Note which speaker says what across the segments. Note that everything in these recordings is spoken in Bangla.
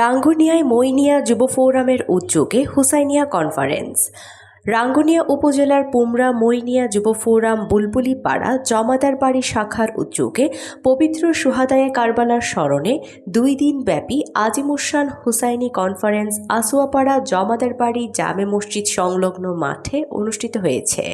Speaker 1: রাঙ্গুনিয়ায় মইনিয়া যুব ফোরামের উদ্যোগে হুসাইনিয়া কনফারেন্স। রাঙ্গুনিয়া উপজেলার পুমরা মইনিয়া যুব ফোরাম বুলবুলি পাড়া জমাদার বাড়ি শাখার উদ্যোগে পবিত্র সুহাদায়ে কারবালার স্মরণে দুই দিন ব্যাপী আজিমুসান হুসাইনি কনফারেন্স আসুয়াপাড়া জমাদার বাড়ি জামে মসজিদ সংলগ্ন মাঠে অনুষ্ঠিত হয়েছে।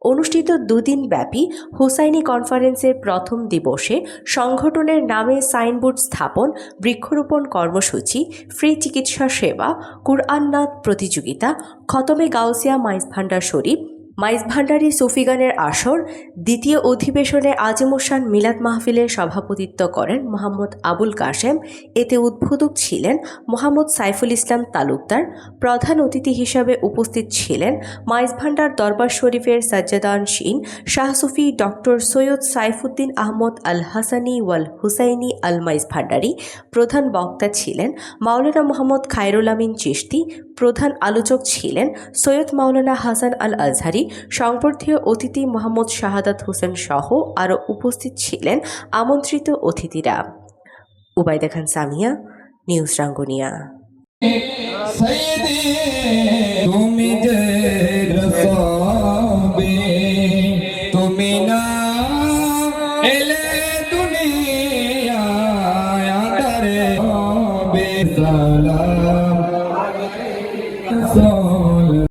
Speaker 1: অনুষ্ঠিত দুদিন ব্যাপী হুসাইনি কনফারেন্সের প্রথম দিবসে সংগঠনের নামে সাইনবোর্ড স্থাপন, বৃক্ষরোপণ কর্মসূচি, ফ্রি চিকিৎসা সেবা, কুরআন্নাথ প্রতিযোগিতা, খতমে গাউসিয়া মাইজ ভান্ডার শরীফ মাইজ ভান্ডারি সুফিগানের আসর দ্বিতীয় অধিবেশনে আজিমুসান মিলাদ মাহফিলের সভাপতিত্ব করেন মোহাম্মদ আবুল কাশেম। এতে উদ্বোধক ছিলেন মোহাম্মদ সাইফুল ইসলাম তালুকদার। প্রধান অতিথি হিসাবে উপস্থিত ছিলেন মাইজ ভান্ডার দরবার শরীফের সাজ্জাদান শিন শাহসুফি ডক্টর সৈয়দ সাইফুদ্দিন আহমদ আল হাসানি ওয়াল হুসাইনি আল মাইজ ভান্ডারি প্রধান বক্তা ছিলেন মাওলানা মোহাম্মদ খায়রুল আমিন চিশতি। প্রধান আলোচক ছিলেন সৈয়দ মাওলানা হাসান আল আজহারি সংবর্ধীয় অতিথি মোহাম্মদ শাহাদাত হোসেন সহ আরও উপস্থিত ছিলেন আমন্ত্রিত অতিথিরা। উবায়দা খান সামিয়া, নিউজ রাঙ্গুনিয়া।
Speaker 2: তুমি